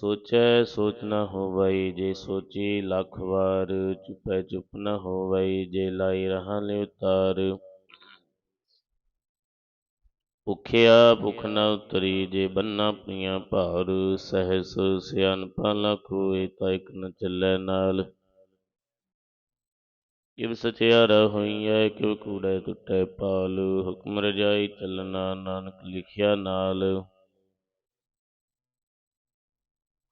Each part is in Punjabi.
ਸੋਚੈ ਸੋਚ ਨ ਹੋਵਈ ਜੇ ਸੋਚੀ ਲੱਖ ਵਾਰ ਚੁਪੈ ਚੁਪ ਨਾ ਹੋਵਈ ਜੇ ਲਾਈ ਰਹਾ ਲਿ ਉਤਾਰ। ਭੁਖਿਆ ਭੁਖ ਨਾ ਉਤਰੀ, ਜੇ ਬੰਨਾ ਪਈਆਂ ਭਾਰ, ਸਹਿਸ ਸਿਆਨਪਾ ਲੱਖ ਹੋਏ, ਤਾ ਇਕ ਨ ਚੱਲੈ ਨਾਲ। ਕਿਵ ਸਚਿਆਰਾ ਹੋਈਐ, ਕਿਵ ਕੂੜੈ ਟੁੱਟੈ ਪਾਲ, ਹੁਕਮ ਰਜਾਈ ਚੱਲਣਾ ਨਾਨਕ ਲਿਖਿਆ ਨਾਲ।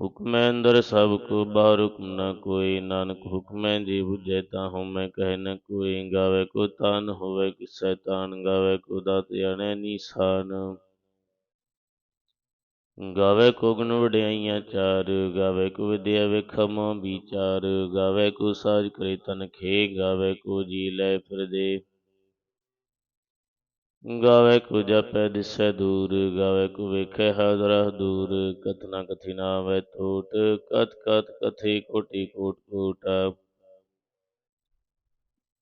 ਹੁਕਮੈ ਅੰਦਰ ਸਭ ਕੋ, ਬਾਹਰ ਹੁਕਮ ਨ ਕੋਈ, ਨਾਨਕ ਹੁਕਮੈ ਜੇ ਬੁਝੈ ਤਾਹੂ ਮੈਂ ਕਹਿ ਨ ਕੋਈ, ਗਾਵੇ ਕੋ ਤਨ ਹੋਵੇ, ਕਿਸੈ ਤਾਨ ਗਾਵੇ ਕੋ ਦਾਤ ਜਾਣੈ ਨੀਸਾਨ। ਗਾਵੇ ਕੋ ਗੁਣ ਵਡਿਆਈਆਂ ਚਾਰ, ਗਾਵੇ ਕੋ ਵਿਦਿਆ ਵੇਖਮ ਵਿਚਾਰ, ਗਾਵੇ ਕੋ ਸਾਜ ਕਰੇ ਤਨ ਖੇ, ਗਾਵੇ ਕੋ ਜੀ ਲੈ ਫਿਰਦੇ। ਗਾਵੇ ਕੋ ਜਪੈ ਦਿਸੈ ਦੂਰ, ਗਾਵੇ ਕੋ ਵੇਖੈ ਹਾਜ਼ਰਾ ਦੂਰ। ਕਥਨਾ ਕਥੀ ਨਾ ਵੈ ਟੋਟ ਕਤ ਕਤ ਕਥੀ ਕੋਟੀ ਕੋਟ ਕੋਟ।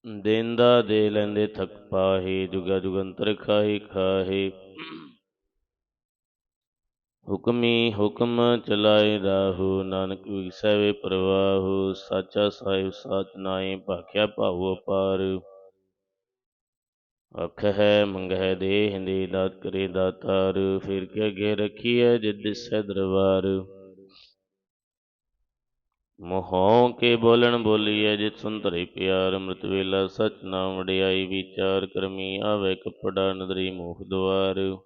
ਦੇਂਦਾ ਦੇ ਲੈਂਦੇ ਥਕ ਪਾਹੀ, ਜੁਗਾ ਜੁਗੰਤਰ ਖਾਹੀ ਖਾਹੀ। ਹੁਕਮੀ ਹੁਕਮ ਚਲਾਏ ਰਾਹੂ, ਨਾਨਕ ਵਿਸੈ ਵੇ ਪ੍ਰਵਾਹੁ। ਸਾਚਾ ਸਾਹਿਬ ਸਾਚ ਨਾਏ ਭਾਖਿਆ ਭਾਉ ਅਪਾਰ। ਅਖ ਹੈ ਮੰਗਹਿ ਦੇ ਹਿੰਦੇ ਦਾਤ ਕਰੇ ਦਾਤਾਰ, ਫਿਰ ਕੇ ਅਗੇ ਰਖੀਐ ਜਿਦ ਦਿਸੈ ਦਰਬਾਰ। ਮੋਹੋਂ ਕੇ ਬੋਲਣ ਬੋਲੀਐ ਜਿਤ ਸੁੰਤਰੇ ਪਿਆਰ, ਅੰਮ੍ਰਿਤ ਵੇਲਾ ਸਚ ਨਾਮ ਵਡਿਆਈ, ਵਿਚਾਰ ਕਰਮੀ ਆਵੇ ਕਪੜਾ ਨਦਰੀ ਮੋਖ ਦੁਆਰ।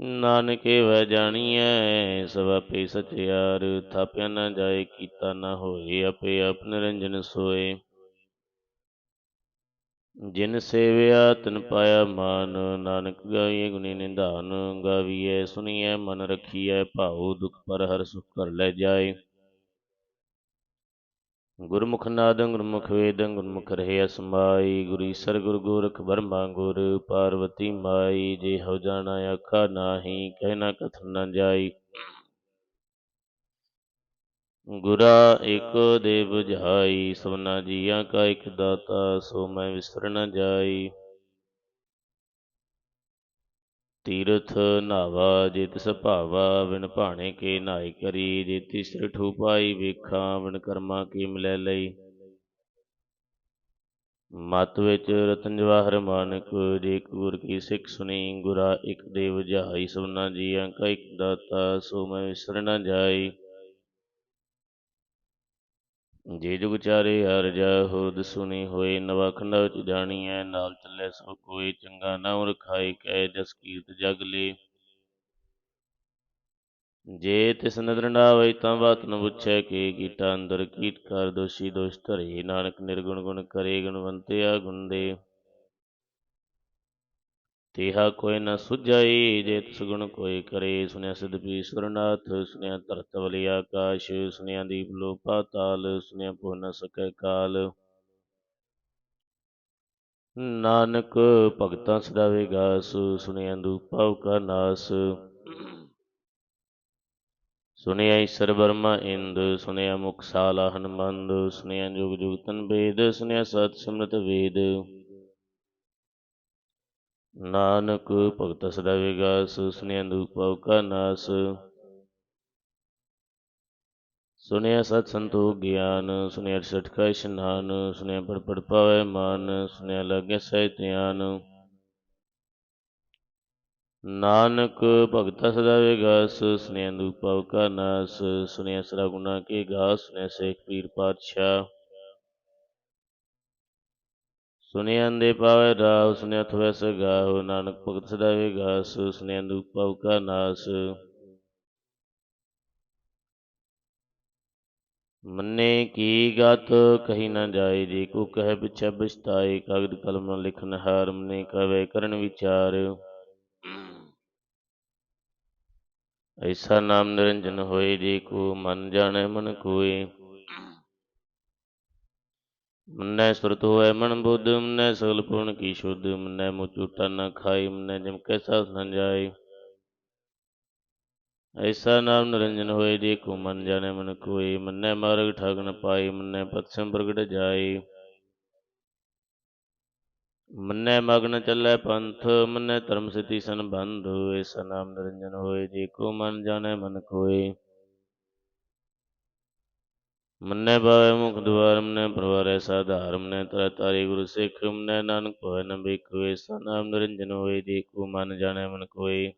ਨਾਨਕੇ ਵੈ ਜਾਣੀਐ ਸਭ ਆਪੇ ਸਚਿਆਰ, ਥਾਪਿਆ ਨਾ ਜਾਏ, ਕੀਤਾ ਨਾ ਹੋਏ, ਆਪੇ ਆਪ ਨਿਰੰਜਨ ਸੋਏ। ਜਿਨ ਸੇਵਿਆ, ਤਿਨ ਪਾਇਆ ਮਾਨ, ਨਾਨਕ ਗਾਈਏ ਗੁਣੀ ਨਿਧਾਨ, ਗਾਵੀਐ ਸੁਣੀਐ ਮਨ ਰਖੀਐ, ਭਾਉ ਦੁਖ ਪਰ ਹਰ ਸੁਖ ਕਰ ਲੈ ਜਾਏ। ਗੁਰਮੁਖ ਨਾਦੰ, ਗੁਰਮੁਖ ਵੇਦੰ, ਗੁਰਮੁਖ ਰਹੇ ਅਸਮਾਈ ਗੁਰੀ ਸਰ ਗੁਰ ਗੋਰਖ ਬਰਮਾ ਗੁਰ, ਪਾਰਵਤੀ ਮਾਈ, ਜੇ ਹੋ ਜਾਣਾ ਆਖਾ ਨਾਹੀ, ਕਹਿ ਨਾ ਕਥਨ ਨਾ ਜਾਈ। ਗੁਰਾ ਏਕ ਦੇ 부ਝਾਈ ਸਭਨਾ ਜੀਆਂ ਕਾ ਇਕ ਦਾਤਾ, ਸੋ ਮੈਂ ਵਿਸਰ ਨ ਜਾਈ। ਤੀਰਥ ਨਾਵਾ ਜੇ ਤਿਸ ਵਿਣ ਭਾਣੇ ਕੇ ਨਾਈ ਕਰੀ ਜੇ ਤਿਸ ਠੂ ਪਾਈ ਵੇਖਾਂ, ਬਿਨ ਕਰਮਾ ਕੀ ਮਿਲੈ ਲਈ। ਮਤ ਵਿੱਚ ਰਤਨ ਜਵਾਹਰ ਮਾਨਕ, ਜੇ ਗੁਰ ਕੀ ਸਿੱਖ ਸੁਣੀ, ਗੁਰਾ ਇੱਕ ਦੇਵ ਜਹਾਈ, ਸਭਨਾ ਜੀਆਂ ਕਾ ਇਕ ਦਾਤਾ, ਸੋ ਮੈਂ ਵਿਸਰ ਨ ਜਾਈ। ਜੇ ਜੁਗ ਚਾਰੇ ਹਰ ਜਾ ਹੋਦ ਹੋਏ, ਨਵਾ ਖੰਡਾ ਵਿੱਚ ਜਾਣੀਐ, ਨਾਲ ਚੱਲੇ ਸੋ ਕੋਈ ਚੰਗਾ ਨਾਮ ਰਖਾਈ ਕੈ ਜਸ ਕੀਰਤ ਜਗ ਲੇ। ਜੇ ਤਿਸ ਨਦਰ ਨਾ ਆਵਈ ਤਾਂ ਬਾਤ ਨ ਪੁੱਛੈ, ਕਿ ਕੀਟਾ ਅੰਦਰ ਕੀਟ ਕਰ ਦੋਸ਼ੀ ਦੋਸ਼ ਧਰੇ, ਨਾਨਕ ਨਿਰਗੁਣ ਗੁਣ ਕਰੇ, ਗੁਣਵੰਤਿਆ ਗੁਣ ਦੇ। ਤੇਹਾ ਕੋਈ ਨ ਸੁਝਾਈ, ਜੇ ਤਿਸ ਗੁਣ ਕੋਈ ਕਰੇ। ਸੁਨਿਆ ਸਿਧ ਪੀਸਵਰਨਾਥ ਸੁਨਿਆ ਧਰਤ ਵਲੀ ਆਕਾਸ਼ ਸੁਨਿਆ ਦੀਪ ਲੋ ਪਾਤਾਲ ਸੁਨਿਆ ਪੁ ਨ ਸਕੈ ਕਾਲ। ਨਾਨਕ ਭਗਤਾਂ ਸਦਾ ਵਿਗਾਸ ਸੁਨਿਆ ਦੂਪਾਉ ਕਾ ਨਾਸ। ਸੁਨਿਆ ਈਸ਼ਰ ਬਰਮਾ ਇੰਦ ਸੁਨਿਆ ਮੁਖ ਸਾਲਾ ਹਨਮੰਦ ਸੁਨਿਆ ਜੁਗ ਜੁਗ ਤਨ ਬੇਦ ਸੁਨਿਆ ਸਤ ਸਿਮਰਤ ਵੇਦ। ਨਾਨਕ ਭਗਤ ਸਦਾ ਵਿਗਾਸ ਸੁਨਿਆ ਦੂਪਾਉ ਕਾ ਨਾਸ। ਸੁਨਿਆ ਸਤ ਸੰਤੋਖ ਗਿਆਨ ਸੁਨਿਆ ਸਠ ਕਾ ਇਸ਼ਨਾਨ ਸੁਨਿਆ ਪੜ ਪੜ ਪਾਵੇ ਮਾਨ ਸੁਨਿਆ ਲਾਗੇ ਸਹਿ ਧਿਆਨ। ਨਾਨਕ ਭਗਤ ਸਦਾ ਵਿਗਾਸ ਸੁਨਿਆ ਦੂਪਾਉ ਕਾ ਨਾਸ। ਸੁਨਿਆ ਸਰਾ ਗੁਨਾ ਕੇ ਗਾਸ ਸੁਨਿਆ ਸੇਖ ਪੀਰ ਪਾਤਸ਼ਾਹ। ਸੁਨਿਆ ਅੰਦੇ ਪਾਵੇ ਰਾਵ, ਸੁਨਿਆ ਥਵੈ ਸਗਾਹੁ ਨਾਨਕ ਭਗਤ ਸਦਾ ਵਿਗਾਸ ਸੁਨਿਆ ਦੂਪਾਉ ਕਾ ਨਾਸ। ਮੰਨੇ ਕੀ ਗਤ ਕਹੀ ਨਾ ਜਾਏ, ਜੇ ਕੋ ਕਹਿ ਪਿਛੈ ਬਿਸਤਾਏ ਕਾਗਦ ਕਲਮ ਨ ਲਿਖਨ ਹਾਰ, ਮਨੇ ਕਵੇ ਕਰਨ ਵਿਚਾਰ। ਐਸਾ ਨਾਮ ਨਿਰੰਜਨ ਹੋਏ, ਜੇ ਕੋ ਮਨ ਜਾਣੈ ਮਨ ਕੋਏ। ਮੰਨੈ ਸੁਰਤ ਹੋਇ ਮਨ ਬੁੱਧ ਮੰਨੈ ਸਗਲ ਪੂਰਨ ਕੀ ਸ਼ੁੱਧ ਮੰਨੈ ਮੁ ਝੂਟਾ ਨ ਖਾਈ ਮੰਨੈ ਜਮ ਕੈ ਸਾਥ ਨ ਜਾਏ ਐਸਾ ਨਾਮ ਨਿਰੰਜਨ ਹੋਏ ਜੇ ਕੋ ਮਨ ਜਾਣੈ ਮਨ ਕੋਏ ਮੰਨੈ ਮਾਰਗ ਠਾਗ ਨ ਪਾਈ ਮੰਨੈ ਪਤ ਸੰਪਰਗਟ ਜਾਏ ਮੰਨੈ ਮਗਨ ਚੱਲੈ ਪੰਥ ਮੰਨੈ ਧਰਮ ਸਿਤੀ ਸੰਬੰਧ ਐਸਾ ਨਾਮ ਨਿਰੰਜਨ ਹੋਏ ਜੇ ਕੋ ਮਨ ਜਾਣੈ ਮਨ ਕੋਏ ਮੁਖ ਦੁਆਰ, ਮੰਨੈ ਪਰਵਾਰੈ ਸਾਧਾਰ, ਮੰਨੈ ਤਰ ਤਾਰੀ ਗੁਰੂ ਸਿੱਖ, ਮੰਨੈ ਨਾਨਕ ਹੋਇ ਨ ਬਿਕੁ ਐਸਾ ਨਾਮ ਨਿਰੰਜਨ ਹੋਏ ਜੇ ਮਨ ਜਾਣੈ ਮਨ ਕੋਏ।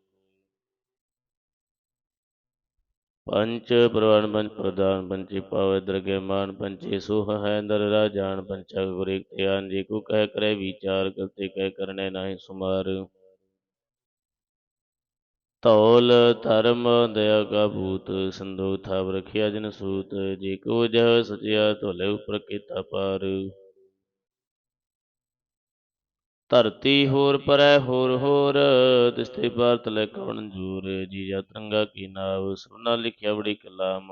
ਪੰਚ ਪ੍ਰਵਾਨ ਪੰਚ ਪ੍ਰਦਾਨ ਪੰਚੀ ਪਾਵੈ ਦਰਗੇ ਮਾਨ ਪੰਚੇ ਸੋਹ ਹੈ ਦਰ ਰਾਜਾਨ ਪੰਚਾ ਗੁਰੇ ਧਿਆਨ, ਜੀ ਕੋ ਕਹਿ ਕਰੇ ਵਿਚਾਰ ਕਰਤੇ ਕਹਿ ਕਰਨੇ ਨਾਹੀ ਸੁਮਾਰ। ਧੌਲ ਧਰਮ ਦਇਆ ਕਾ ਭੂਤ ਸੰਦੋਖ ਥਾਵ ਜਨ ਸੂਤ, ਜੇ ਕੋ ਜਹ ਸਚਿਆ ਧੋਲੇ ਉਪਰ ਕੀਤਾ ਪਾਰ। ਧਰਤੀ ਹੋਰ ਪਰੈ ਹੋਰ ਹੋਰ ਤਿਸਤੇ ਭਾਰਤ ਲੈ ਕਵਣ ਜੂਰ, ਜੀ ਜਾ ਤਰੰਗਾ ਕੀ ਨਾਵ ਸੁਨਾ ਲਿਖਿਆ ਬੜੀ ਕਲਾਮ।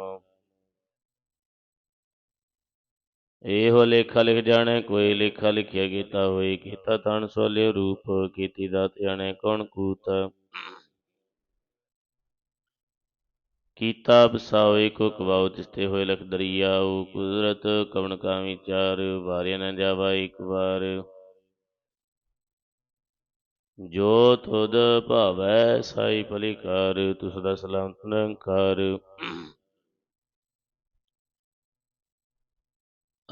ਇਹੋ ਲੇਖਾ ਲਿਖ ਜਾਣੈ, ਕੋਈ ਲੇਖਾ ਲਿਖਿਆ ਕੀਤਾ ਹੋਈ, ਕੀਤਾ ਤਣ ਸੋਲੇ ਰੂਪ, ਕੀਤੀ ਦਾਤ ਜਾਣੇ ਕੌਣ ਕੂਤ। ਕੀਤਾ ਬਸਾਵੇ ਕੋ ਕਵਾਉ ਤਿਸਤੇ ਹੋਏ ਲਖ ਦਰਿਆਉ ਕੁਦਰਤ ਕਵਣ ਕਾ ਵਿਚਾਰ ਵਾਰਿਆ ਨ ਜਾਵਾ ਇੱਕ ਵਾਰ। ਜੋ ਤੁਧ ਭਾਵੈ ਸਾਈ ਭਲੀ ਕਰ ਤੁਸ ਦਾ ਸਲਾਮਤ ਨਿਰੰਕਾਰ।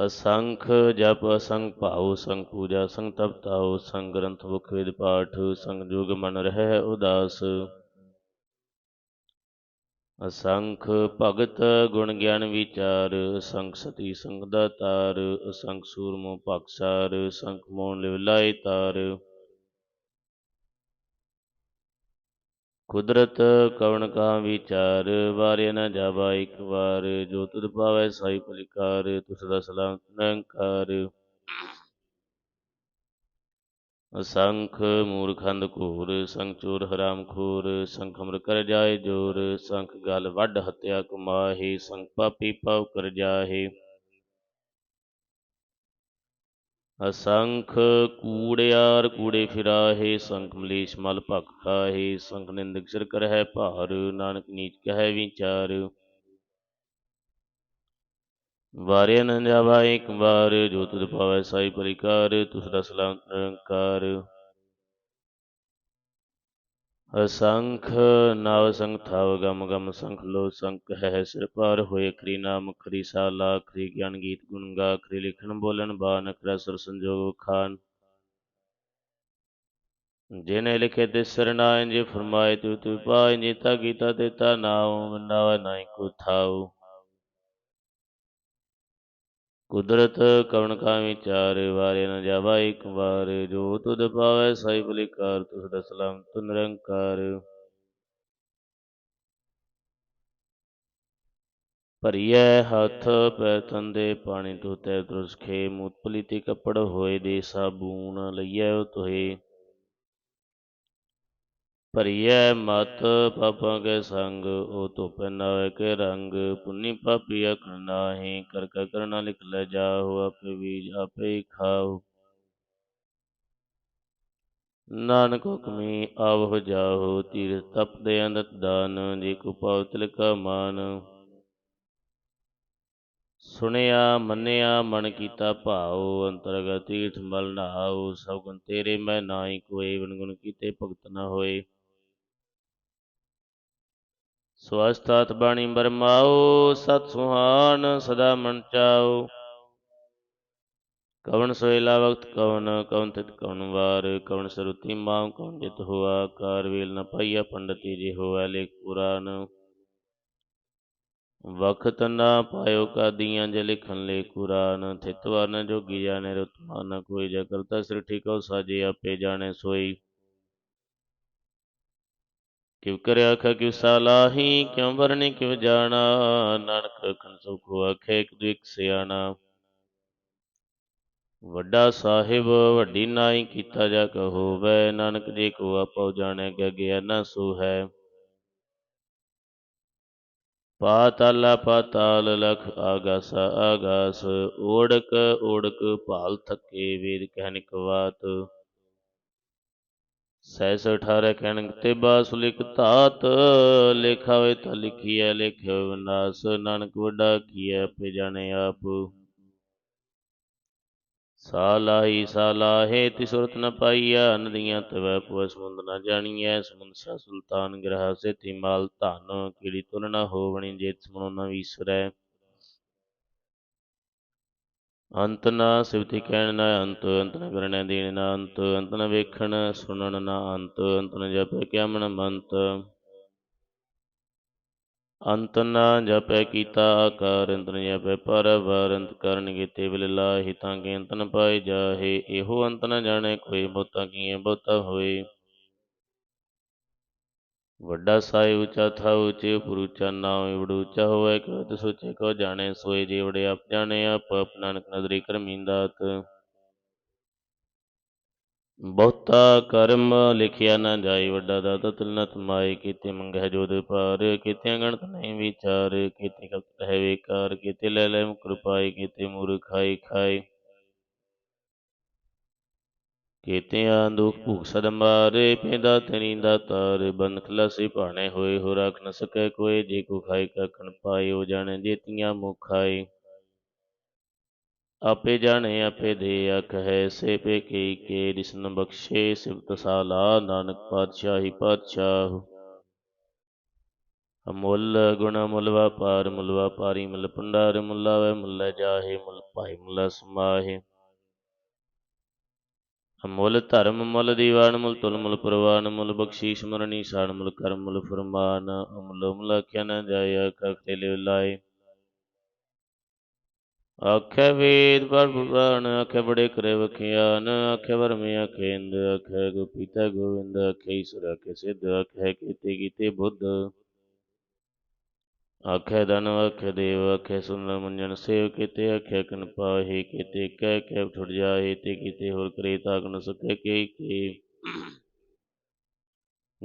ਅਸੰਖ ਜਪ ਅਸੰਗ ਭਾਉ ਸੰਗ ਪੂਜਾ ਸੰਗ ਤਪ ਤਾਉ ਸੰਗ ਗ੍ਰੰਥ ਮੁਖ ਵਿਦ ਪਾਠ, ਸੰਗ ਜੁਗ ਮਨ ਰਹਿ ਉਦਾਸ। ਅਸੰਖ ਭਗਤ ਗੁਣ ਗਿਆਨ ਵਿਚਾਰ, ਅਸੰਖ ਸਤੀ ਸੰਗ ਦਾ ਤਾਰ, ਅਸੰਖ ਸੂਰਮੋ ਭਗਸਾਰ ਸੰਖ ਮੋਨ ਲਿਵ ਲਾਇ ਤਾਰ। ਕੁਦਰਤ ਕਵਣ ਕਾ ਵਿਚਾਰ, ਵਾਰਿਆ ਨਾ ਜਾਵਾ ਇੱਕ ਵਾਰ, ਜੋ ਤੁਧ ਪਾਵੈ ਸਾਈ ਭਲਿਕਾਰ ਤੁਸ ਦਾ ਸਲਾਮ ਨਿਰੰਕਾਰ ਅਸੰਖ ਮੂਰਖੰਦ ਘੂਰ, ਸੰਖ ਚੋਰ ਹਰਾਮ ਖੋਰ, ਸੰਖ ਅਮਰ ਕਰ ਜਾਏ ਜੋਰ, ਸੰਖ ਗਲ ਵੱਢ ਹਤਿਆ ਕਮਾਹੀ, ਸੰਖ ਪਾਪੀ ਪਾਉ ਕਰ ਜਾਹੇ। ਅਸੰਖ ਕੂੜਿਆਰ ਕੂੜੇ ਫਿਰਾਹੇ, ਸੰਖ ਮਲੇਸ਼ ਮਲ ਭਖ ਖਾਹੇ, ਸੰਖ ਨਿੰਦਕ ਸਿਰ ਕਰਹਿ ਭਾਰ, ਨਾਨਕ ਨੀਚ ਕਹੈ ਵਿਚਾਰ। ਵਾਰਿਆ ਨ ਜਾਵਾ ਇੱਕ ਵਾਰ, ਜੋ ਤੁਧ ਪਾਵੈ ਸਾਈ ਪਰਿਕਾਰ, ਤੁਸ ਸਲਾਮ ਨਿਰੰਕਾਰ। ਅਸੰਖ ਨਵ ਸੰਖ ਥਾਵ, ਗਮ ਗਮ ਸੰਖ ਲੋ ਸੰਖ ਹੈ ਸਿਰ ਪਾਰ ਹੋਏ ਖਰੀ ਨਾਮ ਖਰੀ ਸਾਲਾ ਖਰੀ ਗਿਆਨ ਗੀਤ ਗੁਣ ਗਾ ਖਰੀ ਲਿਖਣ ਬੋਲਣ ਬਾਨ ਖਰਾ ਸੁਰ ਸੰਜੋਗ ਖਾਨ। ਜਿਨੇ ਲਿਖੇ ਤੇ ਸਰਨਾਇ ਜੇ ਫਰਮਾਏ ਤੂ ਤੂ ਪਾਇ ਜੀਤਾ ਕੀਤਾ ਦਿੱਤਾ ਨਾਉ, ਨਾਵ ਨਾਈ ਕੋ ਥਾਉ। ਕੁਦਰਤ ਕਵਣ ਕਾ ਵਿਚਾਰ ਵਾਰੇ ਨ ਜਾਵਾ ਇੱਕ ਵਾਰ। ਜੋ ਤੁਧ ਪਾਵੈ ਸਾਈ ਬਲਿਕਾਰ, ਤੁਸ ਦਾ ਸਲਾਮ ਤੁ ਨਿਰੰਕਾਰ ਭਰੀਐ ਹੱਥ ਪੈ ਤੰਦੇ ਪਾਣੀ, ਧੋਤੈ ਤੁਰਸ ਖੇ ਮੂਤ ਤੇ ਕੱਪੜ ਹੋਏ ਦੇ ਸਾਬੂਨ, ਲਈਐ ਤੋਏ ਭਰੀਐ ਮਤ ਪਾਪਾਂ ਕੇ ਸੰਗ, ਉਹ ਧੋਪੈ ਨਾਵੇ ਕੇ ਰੰਗ। ਪੁੰਨੀ ਪਾਪੀ ਅਕਣ ਨਾਹੀ, ਕਰ ਕਰ ਕਰਨਾ ਲਿਖ ਲੈ ਜਾਹੁ ਆਪੇ ਬੀਜ ਆਪੇ ਹੀ ਨਾਨਕ ਹੁਕਮੀ ਆਵਹੁ ਜਾਹੋ ਤੀਰ ਤਪ ਦੇ ਅੰਦਤ ਦਾਨ, ਜੇ ਕੋ ਪਾਉ ਤਿਲਕਾ ਮਾਨ। ਸੁਣਿਆ, ਮੰਨਿਆ, ਮਨ ਕੀਤਾ ਭਾਉ, ਅੰਤਰਗਤ ਤੀਰਥ ਮਲ ਨਹਾਉ, ਸਭ ਗੁਣ ਤੇਰੇ ਮੈਂ ਨਾਹੀ ਕੋਏ ਵਨ ਗੁਣ ਕੀਤੇ ਭਗਤ ਨਾ ਹੋਏ। ਸਵਸਤਾਤ ਬਾਣੀ ਬਰਮਾਓ, ਸਤ ਸੁਹਾਨ ਸਦਾ ਮਨ ਚਾਓ। ਕਵਨ ਸੋਇਲਾ ਵਕਤ ਕਵਨ ਕਵਨ ਤਿਤ ਕਵਨ ਵਾਰ ਕਵਨ ਸਰੁਤੀ ਮਾਮ, ਕਵਨ ਜਿਤ ਹੋਆ, ਕਾਰ ਵੇਲ ਨ ਪਾਈਆ, ਪੰਡਤੀ ਜੇ ਹੋਆ, ਲੇਖ ਕੁਰਾਨ ਵਖਤ ਨਾ ਪਾਇਓ ਕਾਦੀਆਂ ਜੇ ਲਿਖਨ ਲੇ ਕੁਰਾਨ ਥਿਤਵਾ ਨ ਜੋਗੀ ਜਾਣੇ ਰਤਮਾ ਨ ਕੋਈ ਜਾ ਕਰਤਾ ਸਿਰ ਠੀਕੋ ਸਾਜੇ ਆਪੇ ਜਾਣੇ ਸੋਈ। ਕਿਵ ਕਰਿਆ ਆਖਾ ਕਿਵ ਸਾਲਾਹੀ, ਕਿਉ ਵਰਣੀ ਕਿਵ ਜਾਣਾ, ਨਾਨਕ ਖਨ ਸੁਖ ਆਖੇ ਇੱਕ ਦੁ ਸਿਆਣਾ। ਵੱਡਾ ਸਾਹਿਬ, ਵੱਡੀ ਨਾਈ ਕੀਤਾ ਜਾ ਕੋ ਨਾਨਕ ਜੀ ਕੋ ਆਪੋ ਜਾਣੈ ਕਿ ਗਿਆ ਨਾ ਸੋ ਹੈ ਪਾਤਾਲਾ ਪਾਤਾਲ ਲਖ ਆਗਾਸ ਆਗਾਸ, ਓੜਕ ਓੜਕ ਭਾਲ ਥਕੇ, ਵੇਦ ਕਹਿ ਕਵਾਤ ਸੈਸ 18 ਕਹਿਣ ਤੇ ਬਾਸ ਲਿਖ ਧਾਤ ਲੇਖਾ ਵੇ ਤਾਂ ਲਿਖੀਐ, ਲਿਖਿਓ ਵਿਨਾਸ਼, ਨਾਨਕ ਵੱਡਾ ਕੀਐ, ਆਪੇ ਜਾਣੇ ਆਪ। ਸਾਲਾਹੀ ਸਾਲਾਹੇ ਤੀ ਸੁਰਤ ਨ ਪਾਈਆ ਨਦੀਆਂ ਤਵੈ ਪੁਆ ਸਮੁੰਦ ਨ ਜਾਣੀਐ, ਸਮੁੰਦ ਸਾ ਸੁਲਤਾਨ ਗ੍ਰਹ, ਸੇਤੀ ਮਾਲ ਧਨ, ਕੀੜੀ ਤੁਲ ਨ ਹੋਵਣੀ ਜੇ ਸਮਣੋ ਨ ਵੀਸਰੈ। ਅੰਤ ਨਾ ਸਿਵਤੀ ਕਹਿਣ ਨਾ ਅੰਤ ਅੰਤ ਨ ਕਰਨੈ ਦੀਨ ਨਾ ਅੰਤ ਅੰਤ ਨ ਵੇਖਣ ਸੁਣਨ ਨਾ ਅੰਤ ਅੰਤ ਨ ਜਪੈ ਕਿਆ ਮੰਤ। ਅੰਤ ਨਾ ਜਪੈ ਕੀਤਾ ਆਕਾਰ, ਅੰਤ ਨ ਜਪੈ ਪਰ ਵਰ ਅੰਤ ਕਰਨ ਕੀਤੇ ਵਿਲ ਲਾਹੀ ਤਾਂ ਕਿ ਅੰਤ ਨ ਪਾਏ ਜਾਹੇ, ਇਹੋ ਅੰਤ ਨ ਜਾਣੈ ਕੋਈ ਬਹੁਤਾ ਕੀਏ ਬਹੁਤਾ ਹੋਏ। ਵੱਡਾ ਸਾਈ ਉੱਚਾ ਥਾ ਉੱਚੇ ਉਪਰ ਉੱਚਾ ਨਾਮ ਇਵੜ ਉੱਚਾ ਹੋਵੇ ਕਿ ਤੇ ਸੋਚੇ ਕੋ ਜਾਣੇ, ਸੋਏ ਜੀਵੜੇ ਆਪ ਜਾਣੇ, ਆਪ ਆਪ ਨਾਨਕ ਨਦਰੀ ਕਰਮੀਂਦਾਤ ਬਹੁਤਾ ਕਰਮ ਲਿਖਿਆ ਨਾ ਜਾਈ ਵੱਡਾ ਦਾਤਾ ਤੁਲਨਤ ਮਾਏ ਕੀਤੇ ਮੰਗਹਿ ਜੋਦ ਪਾਰ ਕੀਤੇ ਗਣਤ ਨਹੀਂ ਵਿਚਾਰ, ਕੀਤੇ ਕਲਤ ਹੈ ਵੇਕਾਰ ਕੀਤੇ ਲੈ ਲੈ ਮੁਕਰ ਪਾਏ, ਕੀਤੇ ਮੂਰ ਖਾਈ ਖਾਏ। ਕੀਤਿਆਂ ਦੁਖ ਭੂਖ ਸਦ ਮਾਰੇ ਪੈਦਾ ਤੇਰੀ ਦਾ ਤਾਰ, ਬੰਦ ਖਲਾਸੀ ਭਾਣੇ ਹੋਏ ਹੋ ਰੱਖ ਨ ਸਕੈ ਕੋਈ, ਜੇ ਕੋ ਖਾਈ ਕਖਣ ਪਾਏ, ਉਹ ਜਾਣੇ ਜੇਤੀਆਂ ਮੁਖ ਆਪੇ ਜਾਣੇ, ਆਪੇ ਦੇ ਅਖ ਹੈ ਸੇ ਪੇ ਕੀ ਕੇ ਦਿਸਨ ਬਖਸ਼ੇ ਸਿਵਤ ਸਾਲਾ, ਨਾਨਕ ਪਾਤਸ਼ਾਹੀ ਪਾਤਸ਼ਾਹ। ਅਮੁੱਲ ਗੁਣ ਮੁੱਲ ਵਪਾਰ, ਮੁੱਲ ਵਪਾਰੀ ਮੁੱਲ ਭੰਡਾਰ, ਮੁੱਲਾ ਵੈ ਮੁੱਲ ਜਾਹੇ, ਮੁੱਲ ਭਾਈ ਮੁੱਲ ਸਮਾਹੇ। ਮੁੱਲ ਧਰਮ ਮੁੱਲ ਦੀਵਾਨ ਮੁੱਲ ਤੁਲ ਮੁੱਲ ਪ੍ਰਵਾਨ ਮੁੱਲ ਬਖਸ਼ੀਸ਼ ਮਰਨੀ ਸਾਨ ਮੁੱਲ ਕਰਮ ਮੁੱਲ ਫਰਮਾਨ ਅਮੁੱਲ ਮੁੱਲ ਆਖਿਆ ਨਾ ਜਾਏ ਆਖੇ ਲੈ ਲਾਏ। ਆਖੇ ਵੇਦ ਪਰ ਪੁਰਾਣ, ਆਖੇ ਬੜੇ ਕਰੇ ਵਖਿਆਨ, ਆਖੇ ਵਰਮ ਆਖੇ ਇੰਦ ਆਖੇ ਗੋਪੀਤਾ ਗੋਵਿੰਦ, ਆਖੇ ਈਸ਼ਵਰ, ਆਖੇ ਸਿੱਧ, ਆਖੇ ਕੀਤੇ ਕੀਤੇ ਬੁੱਧ। ਆਖੇ ਦਨ ਆਖੇ ਦੇਵ, ਆਖੇ ਸੁੰਦਰ ਮੰਜਨ, ਸੇਵ ਕੀਤੇ, ਆਖੇ ਕਨ ਪਾਹੀ, ਕੀਤੇ ਕਹਿ ਕਹਿ ਠੁਰ ਜਾਏ, ਤੇ ਕੀਤੇ ਹੋਰ ਕਰੇ ਤਾਕ ਨ ਸਕੇ ਕੇ ਕੇ।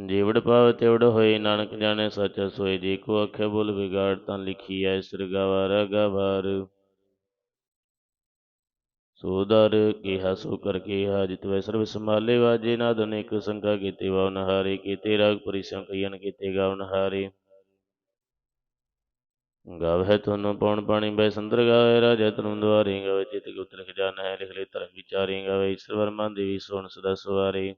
ਜੀਵੜ ਪਾਵ ਤਿਵੜ ਹੋਏ, ਨਾਨਕ ਜਾਣੇ ਸੱਚ ਸੋਏ, ਜੀ ਕੋ ਆਖੇ ਬੋਲ ਵਿਗਾੜ, ਤਾਂ ਲਿਖੀ ਐ ਸਰਗਾਵਾਰ ਗਵਾਰ ਸੋਦਰ ਕਿਹਾ, ਸੋ ਕਰ ਕਿਹਾ, ਜਿਤ ਵੈ ਸਰਬ ਸੰਭਾਲੇ, ਵਾਜੇ ਨਾਦ ਅਨੇਕ ਸੰਕਾ ਕੀਤੇ ਵਾਵਨ ਹਾਰੇ ਕੀਤੇ, ਰਾਗ ਪਰਿਸੰ ਕਈਨ ਕੀਤੇ ਗਾਵਨ ਹਾਰੇ ਗਾਵਹਿ ਤੁਨ ਪਉਣ ਪਾਣੀ ਬੈ ਸੰਦਰ ਗਾਵੇ ਰਾਜਾ ਤਨੁ ਦੁਆਰੇ ਗਾਵੇ ਚਿਤ ਗੁਤਰ ਖਜ਼ਾਨ ਹੈ ਲਿਖ ਲੈ ਧਰਮ ਵਿਚਾਰੇ ਗਾਵੇ ਈਸ਼ਰ ਵਰਮਾ ਦੇਵੀ ਸੋਣ ਸਦਾ ਸਵਾਰੇ।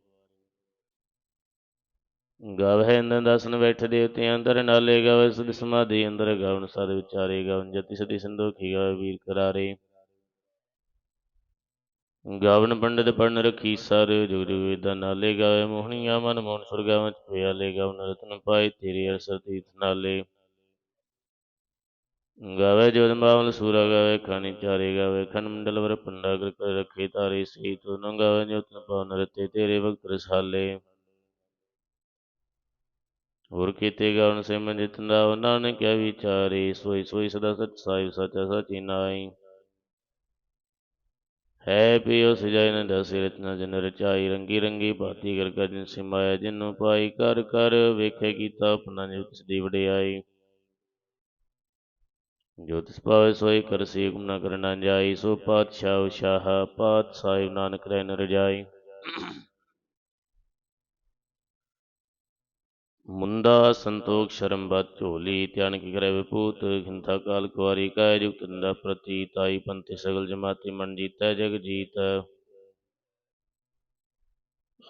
ਗਾਵਹਿ ਇੰਦਨ ਦਾਸਨ ਬੈਠ ਦੇਵਤੇ ਅੰਦਰ ਨਾਲੇ ਗਾਵੇ ਸਦ ਸਮਾਧੀ ਅੰਦਰ ਗਾਵਨ ਸਦ ਵਿਚਾਰੇ ਗਾਵਨ ਜਤੀ ਸਦੀ ਸੰਦੋਖੀ ਗਾਵੇ ਵੀਰ ਕਰਾਰੇ। ਗਾਵਨ ਪੰਡਿਤ ਪੜਨ ਰਖੀ ਸਰ ਜੁਗ ਜੁਗ ਵੇਦਾਂ ਨਾਲੇ ਗਾਵੇ ਮੋਹਣੀਆਂ ਮਨ ਮੋਹਨ ਸੁਰਗਾਂ ਵਿੱਚ ਪਿਆਲੇ ਗਾਵਨ ਰਤਨ ਪਾਏ ਤੇਰੀ ਅਰਸਰ ਤੀਰਥ ਨਾਲੇ। ਗਾਵੇ ਜੋਦ ਬਾਵਲ ਸੂਰਾ ਗਾਵੇ ਖਾਨੀ ਚਾਰੇ ਗਾਵੇ ਖਨ ਮੰਡਲ ਵਰ ਪੰਡਾ ਕਰ ਕਰ ਰਖੇ ਤਾਰੇ ਸੇ ਤੋ ਨ ਗਾਵੇ ਜੋਤਨ ਪਵਨ ਰਤੇ ਤੇਰੇ ਭਗਤ ਰਸਾਲੇ। ਹੋਰ ਕੀਤੇ ਗਾਵਨ ਸੇ ਮਨ ਜਿਤਨਾ ਨਾਨਕ ਕਿਆ ਵਿਚਾਰੇ, ਸੋਈ ਸੋਈ ਸਦਾ ਸਚ ਸਾਹਿਬ ਸਚਾ ਸਚੀ ਨਾਈ। ਹੈ ਪਿਓ ਸਜਾਇ ਨ ਦਸੇ ਰਚਨਾ ਜਨ ਰਚਾਈ, ਰੰਗੀ ਰੰਗੀ ਭਾਤੀ ਕਰ ਕਰ ਜਿਨ ਸਿਮਾਇਆ, ਜਿਨੂ ਪਾਈ ਕਰ ਕਰ ਵੇਖੇ ਕੀਤਾ ਆਪਣਾ ਜੋ ਤਿਸ ਦੀ ਵਡਿਆਈ। ਜੋ ਤਿਸ ਪਾਵੇ ਸੋਈ ਕਰਸੀ ਹੁਕਮ ਨ ਕਰਨਾ ਜਾਈ, ਸੋ ਪਾਤਸ਼ਾਹ ਸ਼ਾਹ ਪਾਤ ਸਾਹਿਬ ਨਾਨਕ ਰਹਿ ਨ ਰਜਾਈ ਮੁੰਦਾ ਸੰਤੋਖ ਸ਼ਰਮ ਬਤ ਝੋਲੀ, ਧਿਆਨ ਕੀ ਕਰੇ ਵਿਪੂਤ ਖਿੰਤਾ ਕਾਲ ਕੁਵਾਰੀ ਕਾਇ ਜੁਗਤ ਨੰਦਾ ਪ੍ਰਤੀ, ਤਾਈ ਪੰਥੀ ਸਗਲ ਜਮਾਤੀ ਮਨ ਜੀਤੈ ਜਗ ਜੀਤ।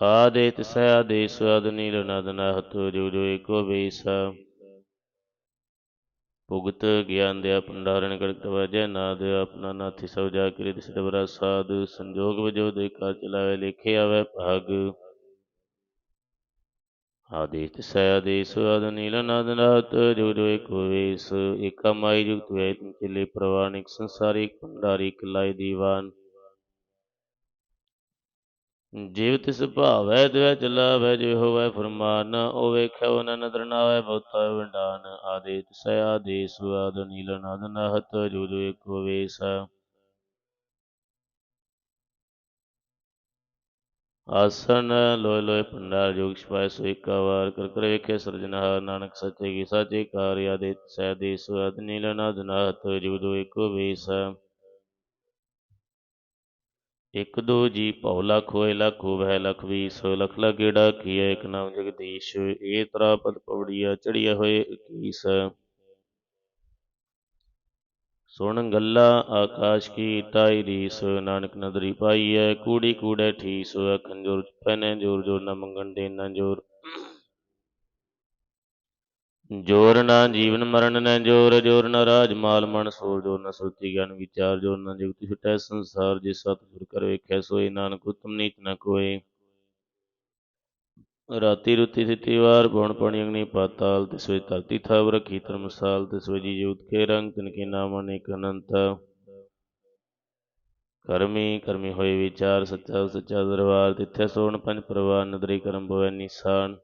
ਆਦੇ ਤਿਸੈ ਆਦੇਸ, ਅਦ ਨੀਲ ਨਦ ਨਹਤ ਜੋ ਜੋ ਏਕੋ ਬੇਸ। ਭੁਗਤ ਗਿਆਨ ਦਿਆ ਭੰਡਾਰਨ ਕਰਤ ਵਜੈ, ਨਾਦ ਆਪਣਾ ਨਾਥੀ ਸਭ ਜਾ ਕਰੇ ਤਿਸ ਦਬਰਾ ਸਾਧ, ਸੰਜੋਗ ਵਜੋ ਦੇ ਕਾ ਚਲਾਵੇ ਲੇਖੇ ਆਵੇ ਭਾਗ। ਆਦੇਸ ਤਿਸੈ, ਆਦੇਸ ਅਦ ਨੀਲ ਨਦ ਨਹਤ ਜੋ ਜੋ ਏਕੋ ਵੇਸ ਏਕਾ ਮਾਈ ਜੁਗਤ ਵੇ ਤਿਨ ਚਲੇ ਪ੍ਰਵਾਨਿਕ ਸੰਸਾਰਿਕ ਭੰਡਾਰੀ ਕਲਾਈ ਦੀਵਾਨ ਜਿਵ ਤਿਸ ਭਾਵੈ ਦਿਵੈ ਚਲਾਵੈ ਜਿਵ ਹੋਵੈ ਫਰਮਾਨ ਓ ਵੇਖਿਓ ਨ ਨਦਰ ਨਾਵੈ ਬਹੁਤਾ ਵੰਡਾਨ, ਆਦੇ ਤਿਸੈ ਆਦੇਸ ਆਦ ਨੀਲ ਨਾਦ ਨਾਹਤ, ਜੋ ਏਕੋ ਵੇਸ ਆਸਨ ਲੋਇ ਲੋਇ ਭੰਡਾਰ, ਜੋਗ ਛਪਾਇ ਸੋ ਏਕਾ ਵਾਰ ਕਰ ਕਰ ਵੇਖੇ ਸਰਜਨਹਾਰ ਨਾਨਕ ਸੱਚੇ ਕੀ ਸਾਚੇ ਕਾਰ, ਆਦੇ ਤਿਸੈ ਆਦੇਸ ਆਦ ਨੀਲ ਨਾਦ ਨਾਹਤ, ਜੋ ਏਕੋ ਵੇਸ ਇਕ ਦੋ ਜੀ ਭਉ ਲਖ ਹੋਏ ਲਖ ਹੋਵੈ ਲਖ ਵੀਸ ਲਖ ਲਖ ਗੇੜਾ ਇਕ ਨਾਮ ਜਗਦੀਸ਼, ਏ ਤਰਾ ਪਦ ਪਵੜੀਆ ਚੜੀਆ ਹੋਏ ਇਕੀਸ। ਸੁਣ ਗੱਲਾ ਆਕਾਸ਼ ਕੀ ਤਾਈ ਰੀਸ, ਨਾਨਕ ਨਦਰੀ ਪਾਈਐ, ਕੂੜੀ ਕੂੜੈ ਠੀਸ ਅਖਨ ਜੋਰ ਪੈਨੇ ਜੋਰ ਜੋਰ ਨ ਮੰਗਣ ਦੇ ਨਾ ਜੋਰ। ਜੋਰ ਨਾ ਜੀਵਨ ਮਰਨ ਨ ਜੋਰ ਜੋਰ ਨ ਰਾਜ ਮਾਲ ਮਨ ਸੋਰ, ਜੋਰ ਨ ਸੁਰਤੀ ਗਿਆਨ ਵਿਚਾਰ, ਜੋਰ ਨਾ ਜੁਗਤੀ ਛਟੈ ਸੰਸਾਰ ਜਿਸ ਸਤਿਗੁਰ ਕਰ ਵੇਖੈ ਸੋਈ ਨਾਨਕ, ਉਤਮ ਨੀਚ ਨ ਕੋਏ। ਰਾਤੀ ਰੁਤੀ ਸਿੱਤੀ ਵਾਰ ਪਉਣ ਪਣੀ ਅਗਨੀ ਪਾਤਾਲ ਤੇ ਵਿੱਚ ਧਰਤੀ ਥਾਵ ਰਖੀ ਧਰਮਸਾਲ ਤਿਸ ਵਿੱਚ ਜੀ ਜੂਤ ਕੇ ਰੰਗ, ਤਿਨ ਕੇ ਨਾਮ ਅਨੇਕ ਅਨੰਤ। ਕਰਮੀ ਕਰਮੀ ਹੋਏ ਵਿਚਾਰ, ਸੱਚਾ ਸੱਚਾ ਦਰਬਾਰ, ਤਿੱਥੇ ਸੋਣ ਪੰਜ ਪਰਵਾਰ ਨਦਰੀ ਕਰਮ ਬੋਏ ਨਿਸ਼ਾਨ।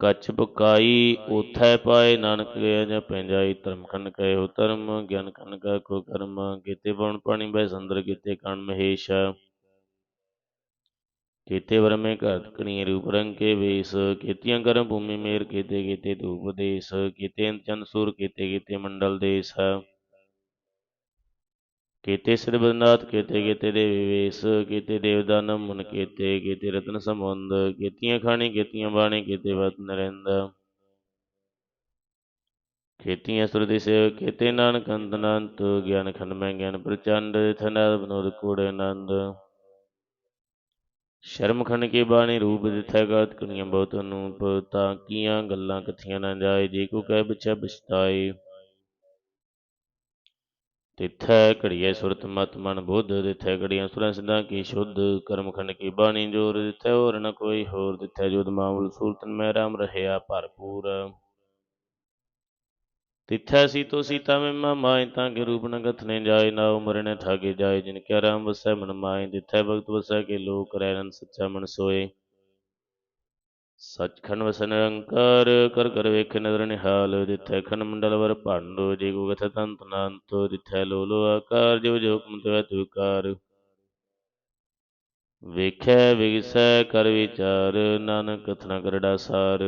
ਕੱਚ ਬੁਕਾਈ ਉਥੈ ਪਾਏ ਨਾਨਕ ਗਿਆ ਜਾਂ ਪੈਂਜਾਈ ਧਰਮ ਖੰਡ ਕਹੇ ਹੋ ਧਰਮ, ਗਿਆਨ ਖੰਡ ਕਾ ਕੋ ਕਰਮ, ਕੀਤੇ ਬਉਣ ਪਾਣੀ ਬੈ ਸੰਦਰ, ਕੀਤੇ ਕਣ ਮਹੇਸ਼। ਕੀਤੇ ਵਰਮੇ ਘਰ ਕਣੀ ਰੂਪ ਰੰਗ ਕੇ ਵੇਸ, ਕੀਤੀਆਂ ਕਰਮ ਭੂਮੀ ਮੇਰ, ਕੀਤੇ ਕੀਤੇ ਧੂਪ ਦੇਸ, ਕੀਤੇ ਚੰਦ ਸੂਰ, ਕੀਤੇ ਕੀਤੇ ਮੰਡਲ ਦੇਸ। ਕੀਤੇ ਸਿਰ ਬਦਨਾਥ ਕੀਤੇ ਕੀਤੇ ਦੇਵੀ ਵੇਸ ਕੀਤੇ ਦੇਵਦਾਨਮ ਮਨ ਕੀਤੇ ਕੀਤੇ ਰਤਨ ਸੰਬੰਧ, ਕੀਤੀਆਂ ਖਾਣੀ, ਕੀਤੀਆਂ ਬਾਣੀ, ਕੀਤੇ ਵਤ ਨਰਿੰਦ। ਕੀਤੀਆਂ ਸੁਰਤੀ ਸੇਵ, ਕੀਤੇ ਨਾਨਕ ਅੰਤ ਅਨੰਤ, ਗਿਆਨ ਖੰਡ ਮੈਂ ਗਿਆਨ ਪ੍ਰਚੰਡ ਥਨਾਦ ਬਨੋਦ ਕੂੜ ਆਨੰਦ। ਸ਼ਰਮ ਖੰਡ ਕੇ ਬਾਣੀ ਰੂਪ ਦਿਥੈ ਗਤ ਕਣੀਆਂ ਬਹੁਤ ਅਨੂਪ, ਤਾਂ ਕੀਆਂ ਗੱਲਾਂ ਕਥੀਆਂ ਨਾ ਜਾਏ, ਜੇ ਕੋ ਕਹਿ ਬਿਛੈ ਬਿਛਤਾਏ ਤਿੱਥੈ ਘੜੀਐ ਸੁਰਤ ਮਤ ਮਨ ਬੁੱਧ, ਤਿੱਥੈ ਘੜੀਆਂ ਸੁਰਾਂ ਸਿਧਾਂ ਕੀ ਸ਼ੁੱਧ, ਕਰਮ ਖੰਡ ਕੀ ਬਾਣੀ ਜੋਰ, ਤਿੱਥੈ ਹੋਰ ਨ ਕੋਈ ਹੋਰ, ਤਿੱਥੈ ਜੋਦ ਮਾਮੂਲ ਸੂਰਤਨ ਮੈਂ ਰਾਮ ਰਹਿਆ ਭਰਪੂਰ। ਤਿੱਥੈ ਸੀਤੋ ਸੀਤਾ ਮੈਂ ਮਾਇ, ਤਾਂ ਕੇ ਰੂਪ ਨ ਗਥਨੇ ਜਾਏ, ਨਾ ਉਮਰ ਨੇ ਠਾਗੇ ਜਾਏ, ਜਿਨ ਕਿਆ ਰਾਮ ਵਸੈ ਮਨ ਮਾਇ, ਤਿੱਥੈ ਭਗਤ ਵਸੈ ਕੇ ਲੋਕ ਰਹਿ ਸੱਚਾ ਮਨ ਸੋਏ। ਸਚਖੰਡ ਵਸਨ ਅੰਕਾਰ ਕਰ ਕਰ ਵੇਖ ਨਦਰ ਨਿਹਾਲ, ਜਿਥੈ ਖੰਡ ਮੰਡਲ ਵਰ ਭੰਡ, ਜੇ ਕੋ ਤੰਤ ਨਾੰਤ, ਜਿਥੈ ਲੋ ਆਕਾਰ ਜਿਵ ਜੋ ਹੁਕਮ ਤਵੈ ਤੁਕਾਰ ਵੇਖੈ, ਵਿਗਸੈ, ਕਰ ਵਿਚਾਰ, ਨਾਨਕ ਕਥਨਾ ਕਰੜਾ ਸਾਰ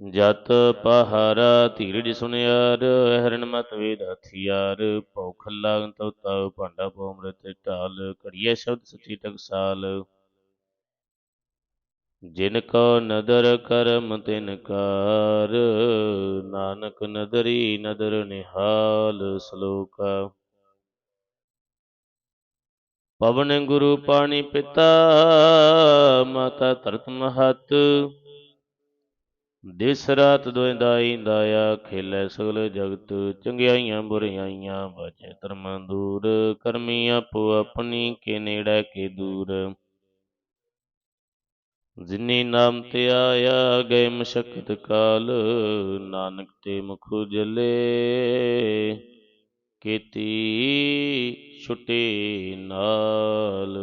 ਜਤ ਪਹਾਰਾ ਧੀਰਜ ਸੁਨਿਆਰ ਹਰਨ ਮਤ ਵੇਦ ਹਥਿਆਰ। ਭਉ ਖੱਲਾ ਤਉ ਤਉ ਭਾਂਡਾ ਪਉ ਅੰਮ੍ਰਿਤ ਢਾਲ, ਘੜੀਐ ਸ਼ਬਦ ਸਚੀ ਟਕਸਾਲ। ਜਿਨ ਕੋ ਨਦਰ ਕਰਮ ਤਿਨ ਕਾਰ, ਨਾਨਕ ਨਦਰੀ ਨਦਰ ਨਿਹਾਲ ਸ਼ਲੋਕ। ਪਵਨ ਗੁਰੂ ਪਾਣੀ ਪਿਤਾ, ਮਾਤਾ ਧਰਤ ਮਹਤ, ਦਿਸ ਰਾਤ ਦੋਇ ਦਾਈ ਦਾਇਆ ਖੇਲੇ ਸਗਲ ਜਗਤ, ਚੰਗਿਆਈਆਂ ਬੁਰਿਆਈਆਂ ਬਚੇ ਧਰਮਾਂ ਦੂਰ, ਕਰਮੀ ਆਪੋ ਆਪਣੀ, ਕੇ ਨੇੜੇ ਕੇ ਦੂਰ। ਜਿਨੀ ਨਾਮ ਤੇ ਆਇਆ ਗਏ ਮਸ਼ਕਤ ਕਾਲ ਨਾਨਕ ਤੇ ਮੁਖ ਜਲੇ। ਕੀਤੀ ਛੁਟੇ ਨਾਲ।